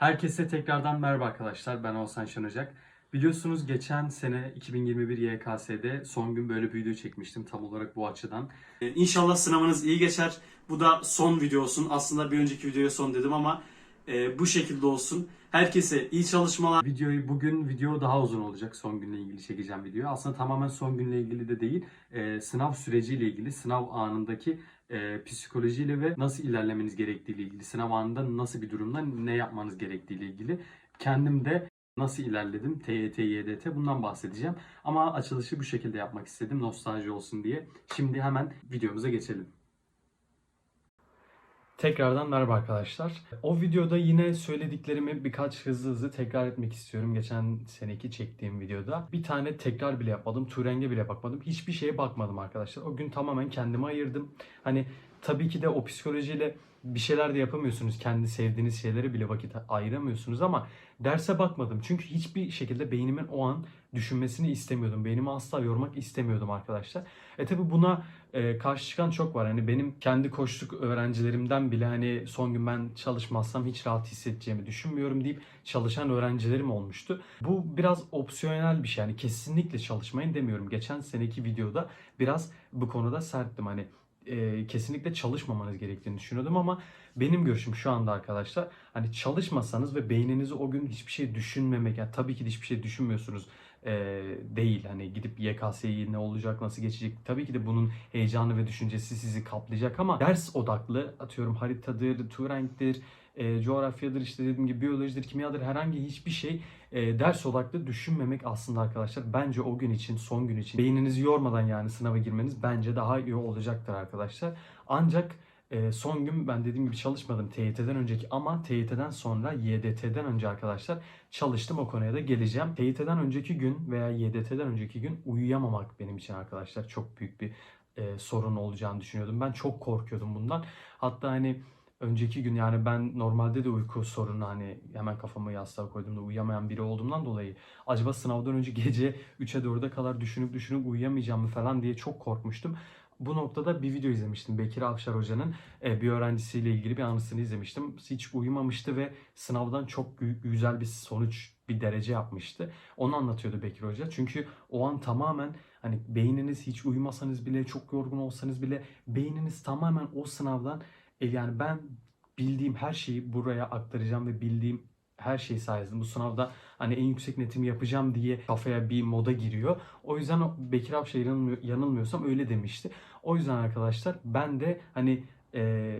Herkese tekrardan merhaba arkadaşlar. Ben Oğuzhan Şanacak. Biliyorsunuz geçen sene 2021 YKS'de son gün böyle bir video çekmiştim tam olarak bu açıdan. Ee, İnşallah sınavınız iyi geçer. Bu da son video olsun. Aslında bir önceki videoya son dedim ama e, bu şekilde olsun. Herkese iyi çalışmalar. Videoyu bugün video daha uzun olacak. Son günle ilgili çekeceğim video. Aslında tamamen son günle ilgili de değil. e, sınav süreciyle ilgili, sınav anındaki e, psikolojiyle ve nasıl ilerlemeniz gerektiğiyle ilgili, sınav anında nasıl bir durumda ne yapmanız gerektiğiyle ilgili kendim de nasıl ilerledim, TYT, YDT bundan bahsedeceğim. Ama açılışı bu şekilde yapmak istedim, nostalji olsun diye. Şimdi hemen videomuza geçelim. Tekrardan merhaba arkadaşlar. O videoda yine söylediklerimi birkaç hızlı hızlı tekrar etmek istiyorum. Geçen seneki çektiğim videoda. Bir tane tekrar bile yapmadım. Turenge bile bakmadım. Hiçbir şeye bakmadım arkadaşlar. O gün tamamen kendime ayırdım. Hani tabii ki de o psikolojiyle bir şeyler de yapamıyorsunuz. Kendi sevdiğiniz şeylere bile vakit ayıramıyorsunuz ama derse bakmadım. Çünkü hiçbir şekilde beynimin o an düşünmesini istemiyordum. Beynimi asla yormak istemiyordum arkadaşlar. E tabi buna e, karşı çıkan çok var. Hani benim kendi koçluk öğrencilerimden bile hani son gün ben çalışmazsam hiç rahat hissedeceğimi düşünmüyorum deyip çalışan öğrencilerim olmuştu. Bu biraz opsiyonel bir şey. Yani kesinlikle çalışmayın demiyorum. Geçen seneki videoda biraz bu konuda serttim. Hani e, kesinlikle çalışmamanız gerektiğini düşünüyordum ama benim görüşüm şu anda arkadaşlar hani çalışmasanız ve beyninizi o gün hiçbir şey düşünmemek yani tabii ki de hiçbir şey düşünmüyorsunuz e, değil. Hani gidip YKS'yi ne olacak nasıl geçecek? Tabii ki de bunun heyecanı ve düşüncesi sizi kaplayacak ama ders odaklı atıyorum haritadır, Turing'dir, e, coğrafyadır işte dediğim gibi biyolojidir, kimyadır herhangi hiçbir şey e, ders odaklı düşünmemek aslında arkadaşlar bence o gün için son gün için beyninizi yormadan yani sınava girmeniz bence daha iyi olacaktır arkadaşlar. Ancak e, son gün ben dediğim gibi çalışmadım TYT'den önceki ama TYT'den sonra YDT'den önce arkadaşlar çalıştım o konuya da geleceğim. TYT'den önceki gün veya YDT'den önceki gün uyuyamamak benim için arkadaşlar çok büyük bir e, sorun olacağını düşünüyordum. Ben çok korkuyordum bundan. Hatta hani önceki gün yani ben normalde de uyku sorunu hani hemen kafamı yastığa koyduğumda uyuyamayan biri olduğumdan dolayı acaba sınavdan önce gece 3'e 4'e kadar düşünüp düşünüp uyuyamayacağım mı falan diye çok korkmuştum. Bu noktada bir video izlemiştim. Bekir Avşar Hoca'nın e, bir öğrencisiyle ilgili bir anısını izlemiştim. Hiç uyumamıştı ve sınavdan çok gü- güzel bir sonuç, bir derece yapmıştı. Onu anlatıyordu Bekir Hoca. Çünkü o an tamamen hani beyniniz hiç uyumasanız bile, çok yorgun olsanız bile beyniniz tamamen o sınavdan e, yani ben bildiğim her şeyi buraya aktaracağım ve bildiğim her şey sayesinde bu sınavda hani en yüksek netimi yapacağım diye kafaya bir moda giriyor. O yüzden Bekir Avşar yanılmıyor, yanılmıyorsam öyle demişti. O yüzden arkadaşlar ben de hani e,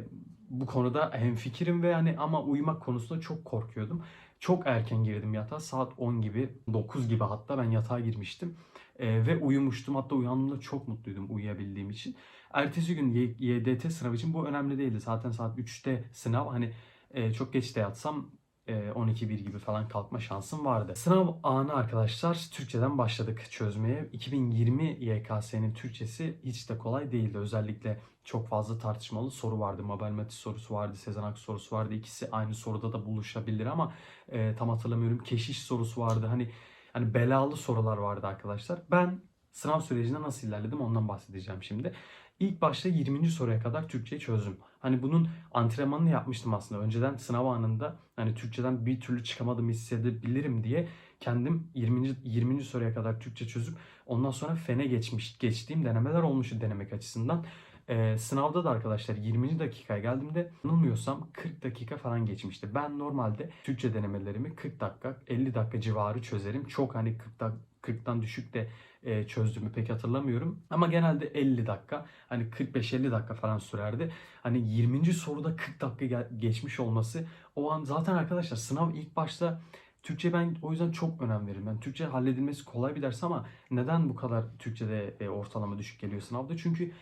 bu konuda hemfikirim ve hani ama uyumak konusunda çok korkuyordum. Çok erken girdim yatağa. Saat 10 gibi, 9 gibi hatta ben yatağa girmiştim. E, ve uyumuştum. Hatta uyandığımda çok mutluydum uyuyabildiğim için. Ertesi gün YDT sınavı için bu önemli değildi. Zaten saat 3'te sınav. Hani e, çok geç de yatsam e, 12-1 gibi falan kalkma şansım vardı. Sınav anı arkadaşlar Türkçeden başladık çözmeye. 2020 YKS'nin Türkçesi hiç de kolay değildi. Özellikle çok fazla tartışmalı soru vardı. Mabel Matiz sorusu vardı, Sezen Aksu sorusu vardı. İkisi aynı soruda da buluşabilir ama e, tam hatırlamıyorum. Keşiş sorusu vardı. Hani hani belalı sorular vardı arkadaşlar. Ben sınav sürecinde nasıl ilerledim ondan bahsedeceğim şimdi. İlk başta 20. soruya kadar Türkçeyi çözdüm. Hani bunun antrenmanını yapmıştım aslında. Önceden sınav anında hani Türkçeden bir türlü çıkamadım hissedebilirim diye kendim 20. 20. soruya kadar Türkçe çözüp ondan sonra fene geçmiş geçtiğim denemeler olmuştu denemek açısından. Ee, sınavda da arkadaşlar 20. dakikaya geldiğimde yanılmıyorsam 40 dakika falan geçmişti. Ben normalde Türkçe denemelerimi 40 dakika 50 dakika civarı çözerim. Çok hani 40 dak 40'tan düşük de e, çözdüğümü pek hatırlamıyorum. Ama genelde 50 dakika hani 45-50 dakika falan sürerdi. Hani 20. soruda 40 dakika geçmiş olması o an zaten arkadaşlar sınav ilk başta Türkçe ben o yüzden çok önem veririm. Yani Türkçe halledilmesi kolay bir ders ama neden bu kadar Türkçe'de e, ortalama düşük geliyor sınavda? Çünkü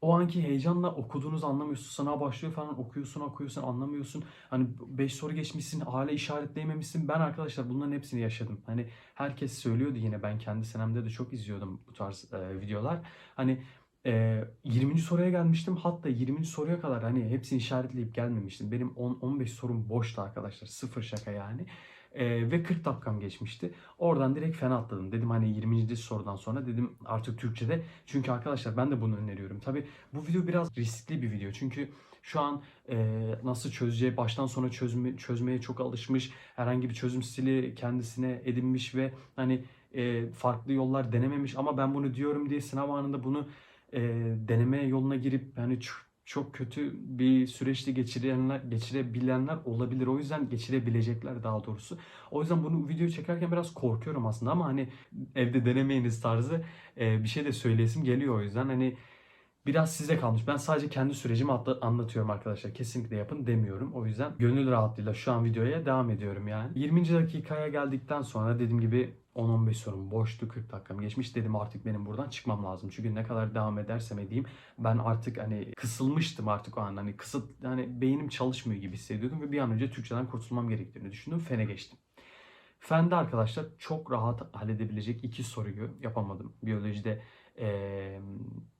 o anki heyecanla okuduğunuzu anlamıyorsun. Sınav başlıyor falan okuyorsun okuyorsun anlamıyorsun. Hani 5 soru geçmişsin hala işaretleyememişsin. Ben arkadaşlar bunların hepsini yaşadım. Hani herkes söylüyordu yine ben kendi senemde de çok izliyordum bu tarz e, videolar. Hani e, 20. soruya gelmiştim. Hatta 20. soruya kadar hani hepsini işaretleyip gelmemiştim. Benim 10-15 sorum boştu arkadaşlar. Sıfır şaka yani. E, ve 40 dakikam geçmişti. Oradan direkt fena atladım. Dedim hani 20. sorudan sonra dedim artık Türkçe'de. Çünkü arkadaşlar ben de bunu öneriyorum. Tabi bu video biraz riskli bir video. Çünkü Şu an e, nasıl çözeceği baştan sona çözme, çözmeye çok alışmış. Herhangi bir çözüm stili kendisine edinmiş ve hani e, farklı yollar denememiş ama ben bunu diyorum diye sınav anında bunu e, deneme yoluna girip yani çok kötü bir süreçte geçirenler, geçirebilenler olabilir. O yüzden geçirebilecekler daha doğrusu. O yüzden bunu video çekerken biraz korkuyorum aslında ama hani evde denemeyiniz tarzı bir şey de söyleyesim geliyor o yüzden. Hani biraz size kalmış. Ben sadece kendi sürecimi atla- anlatıyorum arkadaşlar. Kesinlikle yapın demiyorum. O yüzden gönül rahatlığıyla şu an videoya devam ediyorum yani. 20. dakikaya geldikten sonra dediğim gibi 10-15 sorum boştu 40 dakikam geçmiş dedim artık benim buradan çıkmam lazım. Çünkü ne kadar devam edersem edeyim ben artık hani kısılmıştım artık o an hani kısıt hani beynim çalışmıyor gibi hissediyordum ve bir an önce Türkçeden kurtulmam gerektiğini düşündüm. Fene geçtim. Fende arkadaşlar çok rahat halledebilecek iki soruyu yapamadım. Biyolojide eee,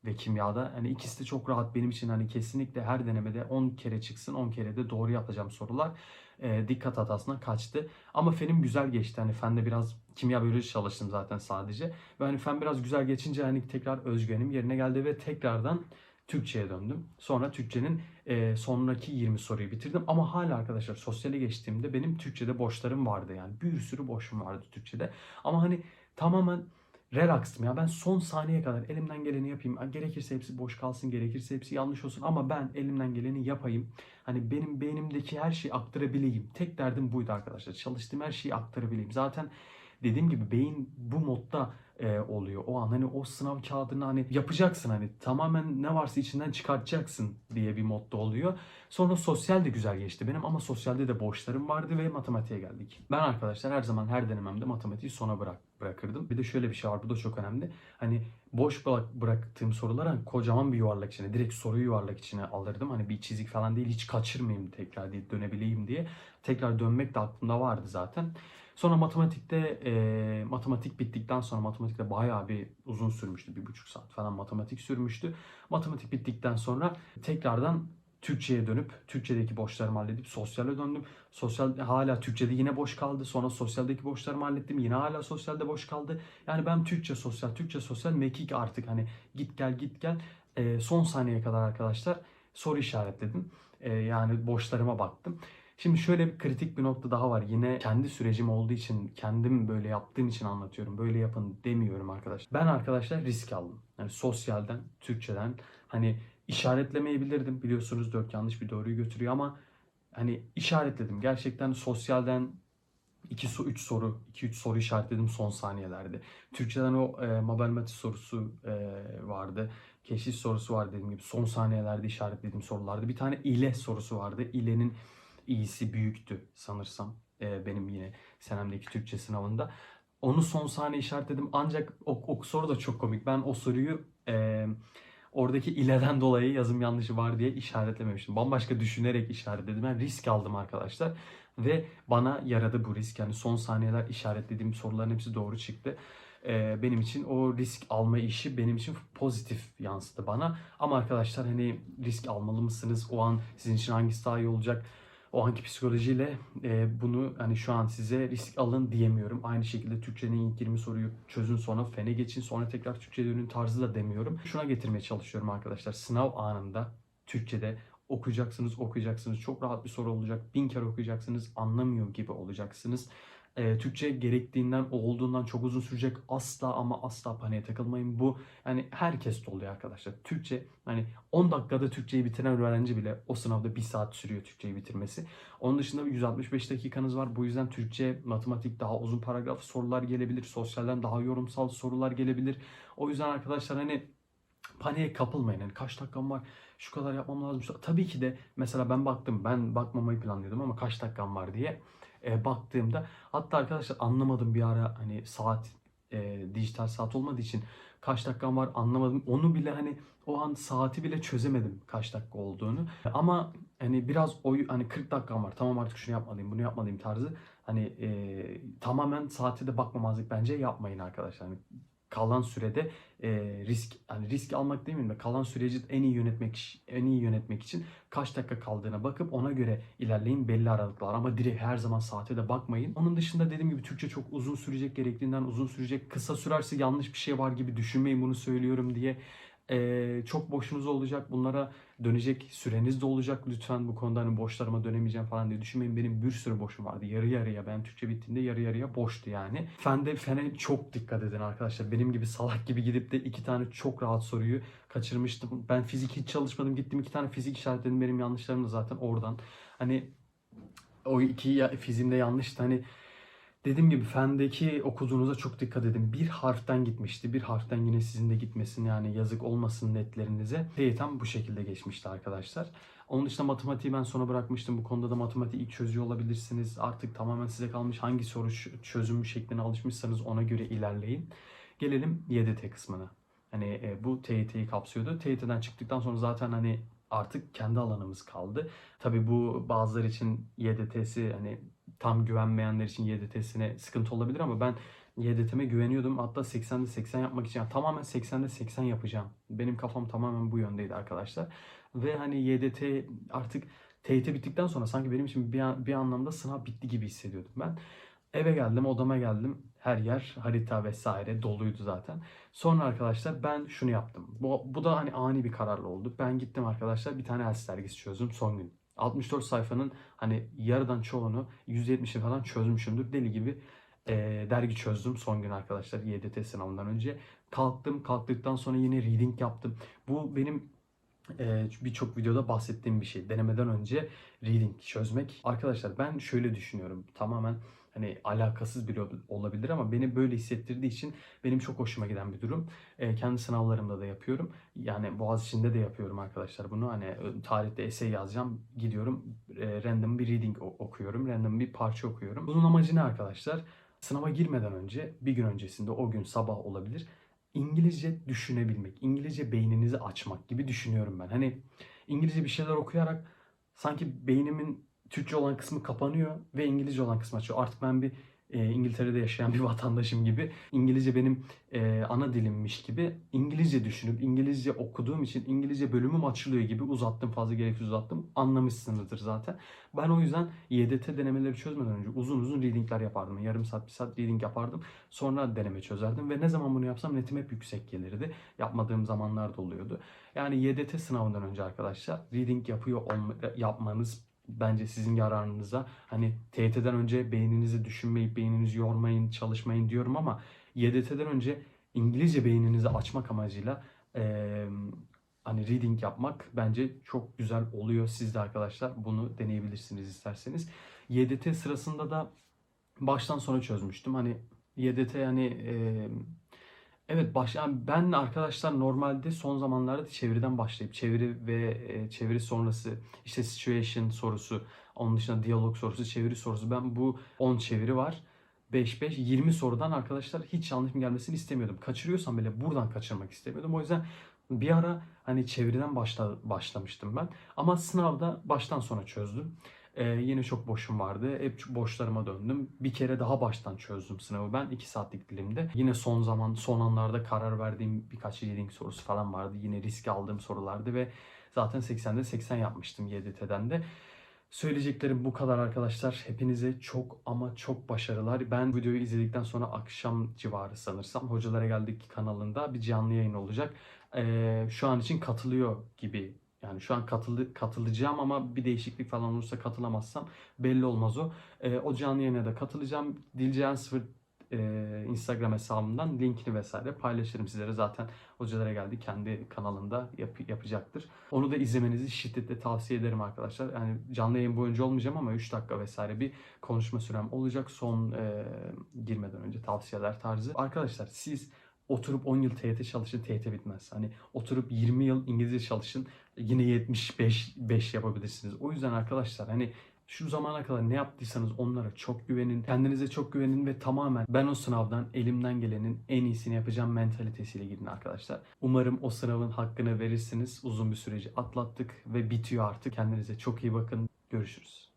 ve kimyada. Hani ikisi de çok rahat benim için hani kesinlikle her denemede 10 kere çıksın 10 kere de doğru yapacağım sorular. Eee, dikkat hatasına kaçtı. Ama fenim güzel geçti. Hani fende biraz kimya biyoloji çalıştım zaten sadece. Ve hani fen biraz güzel geçince hani tekrar özgüvenim yerine geldi ve tekrardan Türkçe'ye döndüm. Sonra Türkçenin e, sonraki 20 soruyu bitirdim. Ama hala arkadaşlar sosyale geçtiğimde benim Türkçe'de boşlarım vardı yani. Bir sürü boşum vardı Türkçe'de. Ama hani tamamen relaxtım ya. Ben son saniyeye kadar elimden geleni yapayım. Gerekirse hepsi boş kalsın, gerekirse hepsi yanlış olsun. Ama ben elimden geleni yapayım. Hani benim beynimdeki her şeyi aktarabileyim. Tek derdim buydu arkadaşlar. Çalıştığım her şeyi aktarabileyim. Zaten dediğim gibi beyin bu modda e, oluyor. O an hani o sınav kağıdını hani yapacaksın hani tamamen ne varsa içinden çıkartacaksın diye bir modda oluyor. Sonra sosyal de güzel geçti benim ama sosyalde de boşlarım vardı ve matematiğe geldik. Ben arkadaşlar her zaman her denememde matematiği sona bırak bırakırdım. Bir de şöyle bir şey var bu da çok önemli. Hani boş bırak, bıraktığım sorulara kocaman bir yuvarlak içine direkt soruyu yuvarlak içine alırdım. Hani bir çizik falan değil hiç kaçırmayayım tekrar diye dönebileyim diye. Tekrar dönmek de aklımda vardı zaten. Sonra matematikte e, matematik bittikten sonra matematikte bayağı bir uzun sürmüştü. Bir buçuk saat falan matematik sürmüştü. Matematik bittikten sonra tekrardan Türkçe'ye dönüp Türkçedeki boşlarımı halledip sosyale döndüm. Sosyal hala Türkçede yine boş kaldı. Sonra sosyaldeki boşlarımı hallettim. Yine hala sosyalde boş kaldı. Yani ben Türkçe sosyal, Türkçe sosyal mekik artık hani git gel git gel. E, son saniyeye kadar arkadaşlar soru işaretledim. E, yani boşlarıma baktım. Şimdi şöyle bir kritik bir nokta daha var. Yine kendi sürecim olduğu için, kendim böyle yaptığım için anlatıyorum. Böyle yapın demiyorum arkadaşlar. Ben arkadaşlar risk aldım. Yani sosyalden, Türkçeden hani işaretlemeyebilirdim. Biliyorsunuz dört yanlış bir doğruyu götürüyor ama hani işaretledim. Gerçekten sosyalden 2 su 3 soru, 2 3 soru işaretledim son saniyelerde. Türkçeden o e, matematik sorusu e, vardı. Keşif sorusu var dediğim gibi. Son saniyelerde işaretlediğim sorulardı. Bir tane ile sorusu vardı. İle'nin iyisi büyüktü sanırsam e, benim yine senemdeki Türkçe sınavında. Onu son saniye işaretledim ancak o, o soru da çok komik. Ben o soruyu e, oradaki ileden dolayı yazım yanlışı var diye işaretlememiştim. Bambaşka düşünerek işaretledim. Ben risk aldım arkadaşlar. Ve bana yaradı bu risk. Yani son saniyeler işaretlediğim soruların hepsi doğru çıktı. E, benim için o risk alma işi benim için pozitif yansıdı bana. Ama arkadaşlar hani risk almalı mısınız? O an sizin için hangisi daha iyi olacak? O anki psikolojiyle e, bunu hani şu an size risk alın diyemiyorum. Aynı şekilde Türkçenin ilk 20 soruyu çözün sonra fene geçin sonra tekrar Türkçe dönün tarzı da demiyorum. Şuna getirmeye çalışıyorum arkadaşlar. Sınav anında Türkçe'de okuyacaksınız okuyacaksınız. Çok rahat bir soru olacak. Bin kere okuyacaksınız. Anlamıyor gibi olacaksınız. E, Türkçe gerektiğinden olduğundan çok uzun sürecek asla ama asla paniğe takılmayın. Bu yani herkes de oluyor arkadaşlar. Türkçe hani 10 dakikada Türkçeyi bitiren öğrenci bile o sınavda 1 saat sürüyor Türkçeyi bitirmesi. Onun dışında 165 dakikanız var. Bu yüzden Türkçe, matematik daha uzun paragraf sorular gelebilir. Sosyalden daha yorumsal sorular gelebilir. O yüzden arkadaşlar hani paniğe kapılmayın. Yani kaç dakikam var? Şu kadar yapmam lazım. Tabii ki de mesela ben baktım. Ben bakmamayı planlıyordum ama kaç dakikam var diye e, baktığımda hatta arkadaşlar anlamadım bir ara hani saat e, dijital saat olmadığı için kaç dakikam var anlamadım. Onu bile hani o an saati bile çözemedim kaç dakika olduğunu. Ama hani biraz oy hani 40 dakikam var. Tamam artık şunu yapmalıyım, bunu yapmalıyım tarzı. Hani e, tamamen saate de bakmamazlık bence yapmayın arkadaşlar. Hani kalan sürede e, risk hani risk almak demeyeyim de kalan süreci en iyi yönetmek en iyi yönetmek için kaç dakika kaldığına bakıp ona göre ilerleyin belli aralıklar ama direkt her zaman saate de bakmayın. Onun dışında dediğim gibi Türkçe çok uzun sürecek gerektiğinden uzun sürecek. Kısa sürerse yanlış bir şey var gibi düşünmeyin bunu söylüyorum diye. Ee, çok boşunuz olacak. Bunlara dönecek süreniz de olacak. Lütfen bu konuda hani boşlarıma dönemeyeceğim falan diye düşünmeyin. Benim bir sürü boşum vardı. Yarı yarıya. Ben Türkçe bittiğinde yarı yarıya boştu yani. Fende fene çok dikkat edin arkadaşlar. Benim gibi salak gibi gidip de iki tane çok rahat soruyu kaçırmıştım. Ben fizik hiç çalışmadım. Gittim iki tane fizik işaretledim. Benim yanlışlarım da zaten oradan. Hani o iki ya, fizimde yanlıştı. Hani Dediğim gibi fendeki okuduğunuza çok dikkat edin. Bir harften gitmişti. Bir harften yine sizin de gitmesin yani yazık olmasın netlerinize. TYT'm bu şekilde geçmişti arkadaşlar. Onun dışında matematiği ben sona bırakmıştım. Bu konuda da matematiği ilk çözüyor olabilirsiniz. Artık tamamen size kalmış. Hangi soru ç- çözüm şekline alışmışsanız ona göre ilerleyin. Gelelim YDT kısmına. Hani e, bu TYT'yi kapsıyordu. TYT'den çıktıktan sonra zaten hani artık kendi alanımız kaldı. Tabii bu bazıları için YDT'si hani tam güvenmeyenler için YDT'sine sıkıntı olabilir ama ben YDT'me güveniyordum. Hatta 80'de 80 yapmak için yani tamamen 80'de 80 yapacağım. Benim kafam tamamen bu yöndeydi arkadaşlar. Ve hani YDT artık TYT bittikten sonra sanki benim için bir, bir anlamda sınav bitti gibi hissediyordum ben. Eve geldim, odama geldim. Her yer harita vesaire doluydu zaten. Sonra arkadaşlar ben şunu yaptım. Bu, bu da hani ani bir kararla oldu. Ben gittim arkadaşlar bir tane ELS dergisi çözdüm son gün. 64 sayfanın hani yarıdan çoğunu %70'i falan çözmüşümdür. Deli gibi e, dergi çözdüm son gün arkadaşlar YDT sınavından önce. Kalktım kalktıktan sonra yine reading yaptım. Bu benim e, birçok videoda bahsettiğim bir şey. Denemeden önce reading çözmek. Arkadaşlar ben şöyle düşünüyorum. Tamamen hani alakasız bile olabilir ama beni böyle hissettirdiği için benim çok hoşuma giden bir durum. E, kendi sınavlarımda da yapıyorum. Yani Boğaziçi'nde de yapıyorum arkadaşlar bunu. Hani e, tarihte essay yazacağım. Gidiyorum e, random bir reading okuyorum. Random bir parça okuyorum. Bunun amacı ne arkadaşlar? Sınava girmeden önce bir gün öncesinde o gün sabah olabilir. İngilizce düşünebilmek, İngilizce beyninizi açmak gibi düşünüyorum ben. Hani İngilizce bir şeyler okuyarak sanki beynimin Türkçe olan kısmı kapanıyor ve İngilizce olan kısmı açıyor. Artık ben bir e, İngiltere'de yaşayan bir vatandaşım gibi İngilizce benim e, ana dilimmiş gibi İngilizce düşünüp İngilizce okuduğum için İngilizce bölümüm açılıyor gibi uzattım fazla gereksiz uzattım anlamışsınızdır zaten. Ben o yüzden YDT denemeleri çözmeden önce uzun uzun readingler yapardım. Yarım saat bir saat reading yapardım. Sonra deneme çözerdim ve ne zaman bunu yapsam netim hep yüksek gelirdi. Yapmadığım zamanlar da oluyordu. Yani YDT sınavından önce arkadaşlar reading yapıyor olma, yapmanız bence sizin yararınıza. Hani TYT'den önce beyninizi düşünmeyip beyninizi yormayın, çalışmayın diyorum ama YDT'den önce İngilizce beyninizi açmak amacıyla eee, hani reading yapmak bence çok güzel oluyor. Siz de arkadaşlar bunu deneyebilirsiniz isterseniz. YDT sırasında da baştan sona çözmüştüm. Hani YDT yani eee, Evet baş, yani ben arkadaşlar normalde son zamanlarda çeviriden başlayıp çeviri ve e, çeviri sonrası işte situation sorusu, onun dışında diyalog sorusu, çeviri sorusu. Ben bu 10 çeviri var. 5 5 20 sorudan arkadaşlar hiç yanlış mı gelmesini istemiyordum. Kaçırıyorsam bile buradan kaçırmak istemiyordum. O yüzden bir ara hani çeviriden başla, başlamıştım ben. Ama sınavda baştan sona çözdüm. Ee, yine çok boşum vardı. Hep boşlarıma döndüm. Bir kere daha baştan çözdüm sınavı ben 2 saatlik dilimde. Yine son zaman son anlarda karar verdiğim birkaç reading sorusu falan vardı. Yine risk aldığım sorulardı ve zaten 80'de 80 yapmıştım YDT'den de. Söyleyeceklerim bu kadar arkadaşlar. Hepinize çok ama çok başarılar. Ben videoyu izledikten sonra akşam civarı sanırsam Hocalara Geldik kanalında bir canlı yayın olacak. Ee, şu an için katılıyor gibi yani şu an katıldı, katılacağım ama bir değişiklik falan olursa katılamazsam belli olmaz o. Ee, o canlı yayına da katılacağım. Dilceğen 0 e, Instagram hesabımdan linkini vesaire paylaşırım sizlere. Zaten hocalara geldi kendi kanalında yap- yapacaktır. Onu da izlemenizi şiddetle tavsiye ederim arkadaşlar. Yani canlı yayın boyunca olmayacağım ama 3 dakika vesaire bir konuşma sürem olacak. Son e, girmeden önce tavsiyeler tarzı. Arkadaşlar siz oturup 10 yıl TYT çalışın TYT bitmez. Hani oturup 20 yıl İngilizce çalışın yine 75 5 yapabilirsiniz. O yüzden arkadaşlar hani şu zamana kadar ne yaptıysanız onlara çok güvenin. Kendinize çok güvenin ve tamamen ben o sınavdan elimden gelenin en iyisini yapacağım mentalitesiyle gidin arkadaşlar. Umarım o sınavın hakkını verirsiniz. Uzun bir süreci atlattık ve bitiyor artık. Kendinize çok iyi bakın. Görüşürüz.